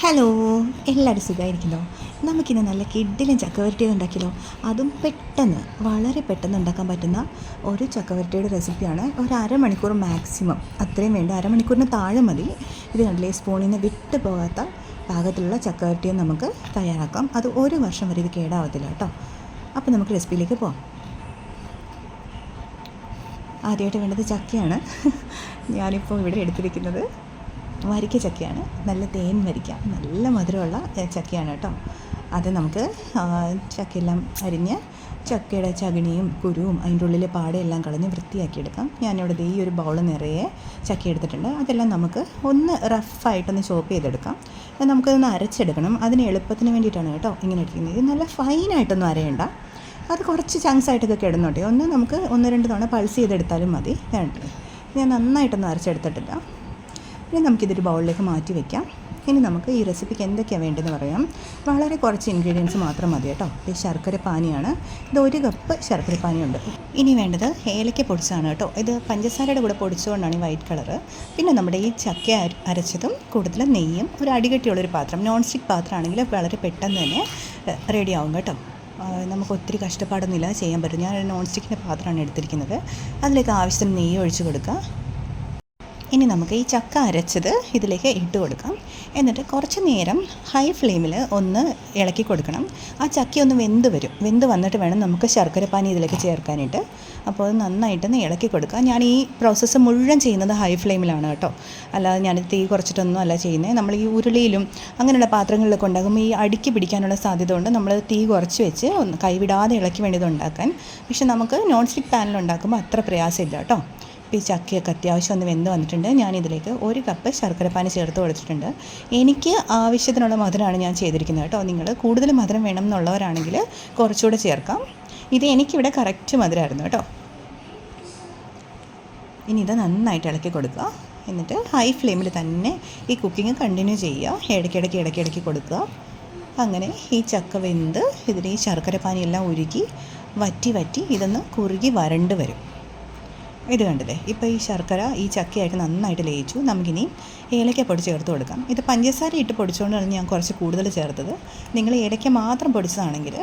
Hello എല്ലാവരും സുഖമായിരിക്കുന്നോ? നമുക്കിന്ന് നല്ല കിഡിലും ചക്കവരട്ടിയും ഉണ്ടാക്കിയല്ലോ. അതും പെട്ടെന്ന് വളരെ പെട്ടെന്ന് ഉണ്ടാക്കാൻ പറ്റുന്ന ഒരു ചക്കവരട്ടിയുടെ റെസിപ്പിയാണ്. ഒരു അരമണിക്കൂർ മാക്സിമം. അത്രയും വേണ്ട. അരമണിക്കൂറിന് താഴെ മതി. ഇത് കണ്ടില്ലേ സ്പൂണിൽ നിന്ന് വിട്ടു പോകാത്ത പാകത്തിലുള്ള ചക്കവരട്ടിയും നമുക്ക് തയ്യാറാക്കാം. അത് ഒരു വർഷം വരെ ഇത് കേടാവത്തില്ല കേട്ടോ. അപ്പോൾ നമുക്ക് റെസിപ്പിയിലേക്ക് പോകാം ആദ്യമായിട്ട് വേണ്ടത് ചക്കയാണ്. ഞാനിപ്പോൾ ഇവിടെ എടുത്തിരിക്കുന്നത്. വരിക്ക ചക്കയാണ്. നല്ല തേൻ വരിക്ക. നല്ല മധുരമുള്ള ചക്കയാണ് കേട്ടോ. അത് നമുക്ക് ചക്കയെല്ലാം അരിഞ്ഞ് ചക്കയുടെ ചകിണിയും കുരുവും അതിന്റെ ഉള്ളിലെ പാടയെല്ലാം കളഞ്ഞ് വൃത്തിയാക്കിയെടുക്കാം. ഞാനിവിടെ ഈ ഒരു ബൗൾ നിറയെ ചക്ക എടുത്തിട്ടുണ്ട്. അതെല്ലാം നമുക്ക് ഒന്ന് റഫായിട്ടൊന്ന് ചോപ്പ് ചെയ്തെടുക്കാം. നമുക്കതൊന്ന് അരച്ചെടുക്കണം. അതിന് എളുപ്പത്തിന് വേണ്ടിയിട്ടാണ് കേട്ടോ ഇങ്ങനെ ഇരിക്കുന്നത്. ഇത് നല്ല ഫൈനായിട്ടൊന്നും അരയണ്ട. അത് കുറച്ച് ചങ്ക്സ് ആയിട്ടൊക്കെ കിടന്നോട്ടെ. ഒന്ന് നമുക്ക് ഒന്ന് രണ്ട് തവണ പൾസ് ചെയ്തെടുത്താലും മതി. വേണ്ടേ ഞാൻ നന്നായിട്ടൊന്നും അരച്ചെടുത്തിട്ടില്ല. ഇനി നമുക്കിതൊരു ബൗളിലേക്ക് മാറ്റി വെക്കാം. ഇനി നമുക്ക് ഈ റെസിപ്പിക്ക് എന്തൊക്കെയാണ് വേണ്ടതെന്ന് പറയാം. വളരെ കുറച്ച് ഇൻഗ്രീഡിയൻസ് മാത്രം മതി കേട്ടോ. ഇത് ശർക്കര പാനിയാണ്. ഇത് ഒരു കപ്പ് ശർക്കര പാനിയുണ്ട്. ഇനി വേണ്ടത് ഏലക്ക പൊടിച്ചതാണ് കേട്ടോ. ഇത് പഞ്ചസാരയുടെ കൂടെ പൊടിച്ചുകൊണ്ടാണ് ഈ വൈറ്റ് കളറ് പിന്നെ നമ്മുടെ ഈ ചക്ക അരച്ചതും കൂടുതൽ നെയ്യും ഒരു അടികെട്ടിയുള്ളൊരു പാത്രം നോൺ സ്റ്റിക്ക് പാത്രമാണെങ്കിൽ വളരെ പെട്ടെന്ന് തന്നെ റെഡി ആവും കേട്ടോ. നമുക്ക് ഒത്തിരി കഷ്ടപ്പാടൊന്നുമില്ല ചെയ്യാൻ പറ്റും. ഞാൻ നോൺ സ്റ്റിക്കിന്റെ പാത്രമാണ് എടുത്തിരിക്കുന്നത്. അതിലേക്ക് ആവശ്യത്തിന് നെയ്യ് ഒഴിച്ച് കൊടുക്കുക ഇനി നമുക്ക് ഈ ചക്ക അരച്ചത് ഇതിലേക്ക് ഇട്ട് കൊടുക്കാം. എന്നിട്ട് കുറച്ച് നേരം ഹൈ ഫ്ലെയിമിൽ ഒന്ന് ഇളക്കി കൊടുക്കണം. ആ ചക്ക ഒന്ന് വെന്ത് വരും. വെന്ത് വന്നിട്ട് വേണം നമുക്ക് ശർക്കര പാനി ഇതിലേക്ക് ചേർക്കാനായിട്ട്. അപ്പോൾ അത് നന്നായിട്ടൊന്ന് ഇളക്കി കൊടുക്കുക ഞാൻ ഈ പ്രോസസ്സ് മുഴുവൻ ചെയ്യുന്നത് ഹൈ ഫ്ലെയിമിലാണ് കേട്ടോ. അല്ലാതെ ഞാൻ തീ കുറച്ചിട്ടൊന്നും അല്ല ചെയ്യുന്നത്. നമ്മൾ ഈ ഉരുളിയിലും അങ്ങനെയുള്ള പാത്രങ്ങളിലൊക്കെ ഉണ്ടാകുമ്പോൾ ഈ അടുക്കി പിടിക്കാനുള്ള സാധ്യത കൊണ്ട് നമ്മൾ തീ കുറച്ച് വെച്ച് ഒന്ന് കൈവിടാതെ ഇളക്കി വേണ്ടിയത് ഉണ്ടാക്കാൻ. പക്ഷെ നമുക്ക് നോൺ സ്റ്റിക്ക് പാനിൽ ഉണ്ടാക്കുമ്പോൾ അത്ര പ്രയാസമില്ല കേട്ടോ. ഈ ചക്കയൊക്കെ അത്യാവശ്യം ഒന്ന് വെന്ത് വന്നിട്ടുണ്ട്. ഞാനിതിലേക്ക് ഒരു കപ്പ് ശർക്കരപ്പാനി ചേർത്ത് കൊടുത്തിട്ടുണ്ട്. എനിക്ക് ആവശ്യത്തിനുള്ള മധുരമാണ് ഞാൻ ചെയ്തിരിക്കുന്നത് കേട്ടോ. നിങ്ങൾ കൂടുതൽ മധുരം വേണം എന്നുള്ളവരാണെങ്കിൽ കുറച്ചുകൂടെ ചേർക്കാം. ഇത് എനിക്കിവിടെ കറക്റ്റ് മധുരമായിരുന്നു കേട്ടോ. ഇനി ഇത് നന്നായിട്ട് ഇളക്കി കൊടുക്കുക. എന്നിട്ട് ഹൈ ഫ്ലെയിമിൽ തന്നെ ഈ കുക്കിംഗ് കണ്ടിന്യൂ ചെയ്യുക. ഇടയ്ക്കിടയ്ക്ക് ഇടയ്ക്കിടയ്ക്ക് കൊടുക്കുക. അങ്ങനെ ഈ ചക്ക വെന്ത് ഇതിൽ ഈ ശർക്കര പാനിയെല്ലാം ഉരുക്കി വറ്റി വറ്റി ഇതൊന്ന് കുറുകി വരണ്ട് വരും. ഇത് കണ്ടില്ലേ? ഇപ്പോൾ ഈ ശർക്കര ഈ ചക്കയായിട്ട് നന്നായിട്ട് ലയിച്ചു. നമുക്കിനി ഏലക്ക പൊടി ചേർത്ത് കൊടുക്കാം. ഇത് പഞ്ചസാര ഇട്ട് പൊടിച്ചുകൊണ്ടാണ് ഞാൻ കുറച്ച് കൂടുതൽ ചേർത്തത്. നിങ്ങൾ ഏലക്ക മാത്രം പൊടിച്ചതാണെങ്കിൽ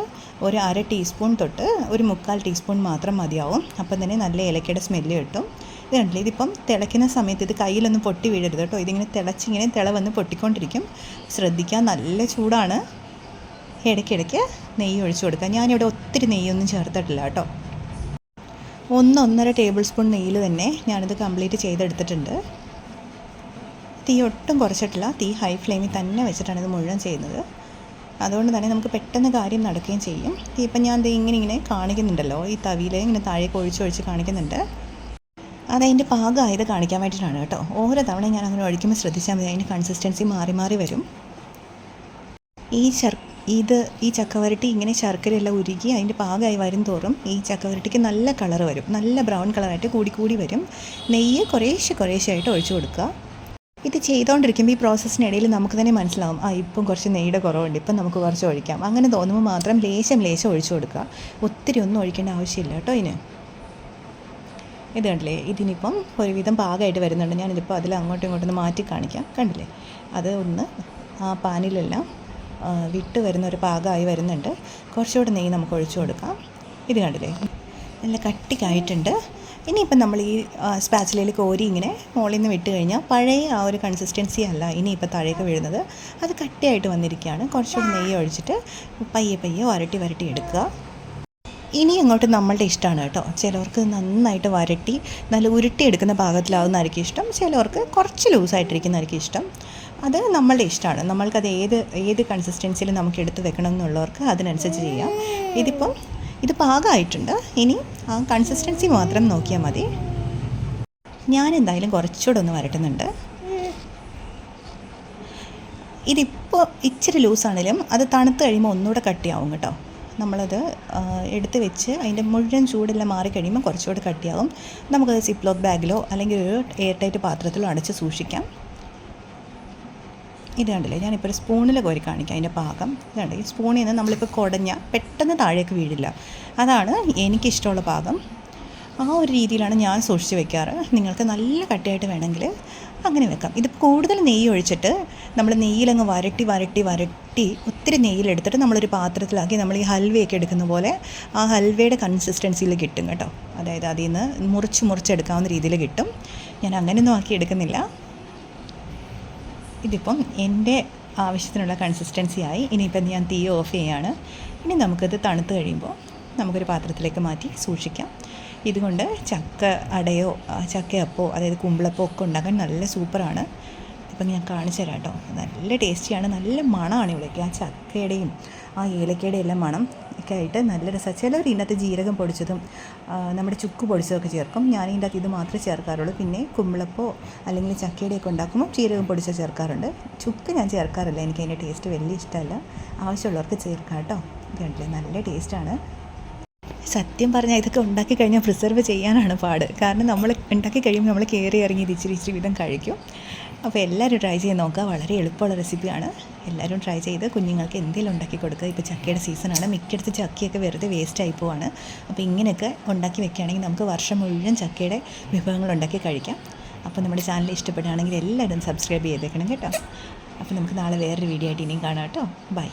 ഒരു അര ടീസ്പൂൺ തൊട്ട് ഒരു മുക്കാൽ ടീസ്പൂൺ മാത്രം മതിയാവും. അപ്പം തന്നെ നല്ല ഏലക്കയുടെ സ്മെല്ല് കിട്ടും. ഇത് കണ്ടില്ലേ? ഇതിപ്പം തിളയ്ക്കുന്ന സമയത്ത് ഇത് കയ്യിലൊന്നും പൊട്ടി വീഴരുത് കേട്ടോ. ഇതിങ്ങനെ തിളച്ചിങ്ങനെ തിള വന്ന് പൊട്ടിക്കൊണ്ടിരിക്കും. ശ്രദ്ധിക്കാൻ നല്ല ചൂടാണ്. ഇടയ്ക്കിടയ്ക്ക് നെയ്യ് ഒഴിച്ചു കൊടുക്കുക ഞാനിവിടെ ഒത്തിരി നെയ്യൊന്നും ചേർത്തിട്ടില്ല കേട്ടോ. ഒന്ന് ഒന്നര ടേബിൾ സ്പൂൺ നെയ്യിൽ തന്നെ ഞാനിത് കംപ്ലീറ്റ് ചെയ്തെടുത്തിട്ടുണ്ട്. തീ ഒട്ടും കുറച്ചിട്ടില്ല. തീ ഹൈ ഫ്ലെയിമിൽ തന്നെ വെച്ചിട്ടാണ് ഇത് മുഴുവൻ ചെയ്യുന്നത്. അതുകൊണ്ട് തന്നെ നമുക്ക് പെട്ടെന്ന് കാര്യം നടക്കുകയും ചെയ്യും. തീ ഇപ്പം ഞാൻ ഇത് ഇങ്ങനെ ഇങ്ങനെ കാണിക്കുന്നുണ്ടല്ലോ. ഈ തവിയിൽ ഇങ്ങനെ താഴേക്ക് ഒഴിച്ച് ഒഴിച്ച് കാണിക്കുന്നുണ്ട്. അതതിന്റെ പാകമായത് കാണിക്കാൻ വേണ്ടിയിട്ടാണ് കേട്ടോ. ഓരോ തവണ ഞാൻ അങ്ങനെ ഒഴിക്കുമ്പോൾ ശ്രദ്ധിച്ചാൽ മതി. അതിന്റെ കൺസിസ്റ്റൻസി മാറി മാറി വരും. ഈ ശർ ഇത് ഈ ചക്കവരട്ടി ഇങ്ങനെ ശർക്കരയെല്ലാം ഉരുകി അതിന്റെ പാകമായി വരും തോറും ഈ ചക്കവരട്ടിക്ക് നല്ല കളർ വരും. നല്ല ബ്രൗൺ കളറായിട്ട് കൂടി കൂടി വരും. നെയ്യ് കുറേശ്ശെ കുറേശ്ശെ ആയിട്ട് ഒഴിച്ചു കൊടുക്കുക. ഇത് ചെയ്തുകൊണ്ടിരിക്കുമ്പോൾ ഈ പ്രോസസ്സിനിടയിൽ നമുക്ക് തന്നെ മനസ്സിലാവും ആ ഇപ്പം കുറച്ച് നെയ്യുടെ കുറവുണ്ട് ഇപ്പം നമുക്ക് കുറച്ച് ഒഴിക്കാം. അങ്ങനെ തോന്നുമ്പോൾ മാത്രം ലേശം ലേശം ഒഴിച്ചു കൊടുക്കുക. ഒത്തിരി ഒന്നും ഒഴിക്കേണ്ട ആവശ്യമില്ല കേട്ടോ ഇതിന്. ഇത് കണ്ടില്ലേ ഇതിനിപ്പം ഒരുവിധം പാകമായിട്ട് വരുന്നുണ്ട്. ഞാനിതിപ്പോൾ അതിൽ അങ്ങോട്ടും ഇങ്ങോട്ടൊന്ന് മാറ്റി കാണിക്കാം. കണ്ടില്ലേ? അത് ഒന്ന് ആ പാനിലെല്ലാം വിട്ട് വരുന്ന ഒരു പാകമായി വരുന്നുണ്ട്. കുറച്ചുകൂടെ നെയ്യ് നമുക്ക് ഒഴിച്ചു കൊടുക്കാം. ഇത് കണ്ടില്ലേ? നല്ല കട്ടിക്കായിട്ടുണ്ട്. ഇനിയിപ്പം നമ്മൾ ഈ സ്പാച്ചിലയിൽ കോരി ഇങ്ങനെ മുകളിൽ നിന്ന് വിട്ട് കഴിഞ്ഞാൽ പഴയ ആ ഒരു കൺസിസ്റ്റൻസി അല്ല ഇനിയിപ്പോൾ താഴേക്ക് വീഴുന്നത്. അത് കട്ടിയായിട്ട് വന്നിരിക്കുകയാണ്. കുറച്ചുകൂടി നെയ്യ് ഒഴിച്ചിട്ട് പയ്യെ പയ്യെ വരട്ടി വരട്ടി എടുക്കുക. ഇനി അങ്ങോട്ട് നമ്മളുടെ ഇഷ്ടമാണ് കേട്ടോ. ചിലവർക്ക് നന്നായിട്ട് വരട്ടി നല്ല ഉരുട്ടിയെടുക്കുന്ന പാകത്തിലാവുന്നതായിരിക്കും ഇഷ്ടം. ചിലവർക്ക് കുറച്ച് ലൂസായിട്ടിരിക്കുന്നതായിരിക്കും ഇഷ്ടം. അത് നമ്മളുടെ ഇഷ്ടമാണ്. നമ്മൾക്കത് ഏത് ഏത് കൺസിസ്റ്റൻസിയിൽ നമുക്ക് എടുത്ത് വെക്കണം എന്നുള്ളവർക്ക് അതിനനുസരിച്ച് ചെയ്യാം. ഇതിപ്പം ഇത് പാകമായിട്ടുണ്ട്. ഇനി ആ കൺസിസ്റ്റൻസി മാത്രം നോക്കിയാൽ മതി. ഞാൻ എന്തായാലും കുറച്ചുകൂടെ ഒന്ന് വരട്ടുന്നുണ്ട്. ഇതിപ്പോൾ ഇച്ചിരി ലൂസാണെങ്കിലും അത് തണുത്ത് കഴിയുമ്പോൾ ഒന്നുകൂടെ കട്ടിയാവും കേട്ടോ. നമ്മളത് എടുത്ത് വെച്ച് അതിന്റെ മുഴുവൻ ചൂടെല്ലാം മാറി കഴിയുമ്പോൾ കുറച്ചുകൂടെ കട്ടിയാവും. നമുക്കത് സിപ്ലോക്ക് ബാഗിലോ അല്ലെങ്കിൽ ഒരു എയർ ടൈറ്റ് പാത്രത്തിലോ അടച്ച് സൂക്ഷിക്കാം. ഇത് കണ്ടില്ലേ? ഞാനിപ്പോൾ ഒരു സ്പൂണിൽ കോരി കാണിക്കാം. അതിന്റെ പാകം ഇതുണ്ട് ഈ സ്പൂണിൽ നിന്ന് നമ്മളിപ്പോൾ കുടഞ്ഞ പെട്ടെന്ന് താഴേക്ക് വീഴില്ല. അതാണ് എനിക്കിഷ്ടമുള്ള പാകം ആ ഒരു രീതിയിലാണ് ഞാൻ സൂക്ഷിച്ച് വെക്കാറ്. നിങ്ങൾക്ക് നല്ല കട്ടിയായിട്ട് വേണമെങ്കിൽ അങ്ങനെ വെക്കാം. ഇത് കൂടുതൽ നെയ്യ് ഒഴിച്ചിട്ട് നമ്മൾ നെയ്യിലങ്ങ് വരട്ടി വരട്ടി വരട്ടി ഒത്തിരി നെയ്യിലെടുത്തിട്ട് നമ്മളൊരു പാത്രത്തിലാക്കി നമ്മൾ ഈ ഹൽവയൊക്കെ എടുക്കുന്ന പോലെ ആ ഹൽവയുടെ കൺസിസ്റ്റൻസിയിൽ കിട്ടും കേട്ടോ. അതായത് അതിൽ നിന്ന് മുറിച്ച് മുറിച്ചെടുക്കാവുന്ന രീതിയിൽ കിട്ടും. ഞാൻ അങ്ങനെയൊന്നും ആക്കി എടുക്കുന്നില്ല. ഇതിപ്പം എന്റെ ആവശ്യത്തിനുള്ള കൺസിസ്റ്റൻസി ആയി ഇനിയിപ്പം ഞാൻ തീ ഓഫ് ചെയ്യാണ്. ഇനി നമുക്കിത് തണുത്ത് കഴിയുമ്പോൾ നമുക്കൊരു പാത്രത്തിലേക്ക് മാറ്റി സൂക്ഷിക്കാം. ഇതുകൊണ്ട് ചക്ക അടയോ ചക്കയപ്പോ അതായത് കുമ്പിളപ്പോ ഒക്കെ ഉണ്ടാക്കാൻ നല്ല സൂപ്പറാണ്. ഇപ്പം ഞാൻ കാണിച്ചു തരാം കേട്ടോ. നല്ല ടേസ്റ്റിയാണ് നല്ല മണമാണ് ഇവിടേക്ക്. ആ ചക്കയുടെയും ആ ഏലക്കയുടെയും എല്ലാം മണം ഒക്കെ ആയിട്ട് നല്ല രസമാണ് ചിലവർ ഇതിനകത്ത് ജീരകം പൊടിച്ചതും നമ്മുടെ ചുക്ക് പൊടിച്ചതൊക്കെ ചേർക്കും. ഞാൻ ഇതിന്റെ അകത്ത് ഇത് മാത്രമേ ചേർക്കാറുള്ളൂ. പിന്നെ കുമ്പിളപ്പോ അല്ലെങ്കിൽ ചക്കയുടെയൊക്കെ ഉണ്ടാക്കുമ്പോൾ ജീരകം പൊടിച്ച ചേർക്കാറുണ്ട്. ചുക്ക് ഞാൻ ചേർക്കാറില്ല. എനിക്ക് അതിന്റെ ടേസ്റ്റ് വലിയ ഇഷ്ടമല്ല. ആവശ്യമുള്ളവർക്ക് ചേർക്കാം കേട്ടോ. കണ്ടില്ലേ? നല്ല ടേസ്റ്റാണ്. സത്യം പറഞ്ഞാൽ ഇതൊക്കെ ഉണ്ടാക്കി കഴിഞ്ഞാൽ പ്രിസർവ് ചെയ്യാനാണ് പാട്. കാരണം നമ്മൾ ഉണ്ടാക്കി കഴിയുമ്പോൾ നമ്മൾ കയറി ഇറങ്ങി ഇത് ഇച്ചിരി വിധം കഴിക്കും. അപ്പോൾ എല്ലാവരും ട്രൈ ചെയ്ത് നോക്കുക വളരെ എളുപ്പമുള്ള റെസിപ്പിയാണ് എല്ലാവരും ട്രൈ ചെയ്ത് കുഞ്ഞുങ്ങൾക്ക് എന്തെങ്കിലും ഉണ്ടാക്കി കൊടുക്കുക. ഇപ്പോൾ ചക്കയുടെ സീസണാണ് മിക്കടുത്ത് ചക്കയൊക്കെ വെറുതെ വേസ്റ്റ് ആയി പോവാണ്. അപ്പോൾ ഇങ്ങനെയൊക്കെ ഉണ്ടാക്കി വെക്കുകയാണെങ്കിൽ നമുക്ക് വർഷം മുഴുവൻ ചക്കയുടെ വിഭവങ്ങൾ ഉണ്ടാക്കി കഴിക്കാം. അപ്പോൾ നമ്മുടെ ചാനൽ ഇഷ്ടപ്പെടുകയാണെങ്കിൽ എല്ലാവരും സബ്സ്ക്രൈബ് ചെയ്തേക്കണം കേട്ടോ. അപ്പോൾ നമുക്ക് നാളെ വേറൊരു വീഡിയോ ആയിട്ട് ഇനിയും കാണാം കേട്ടോ. ബൈ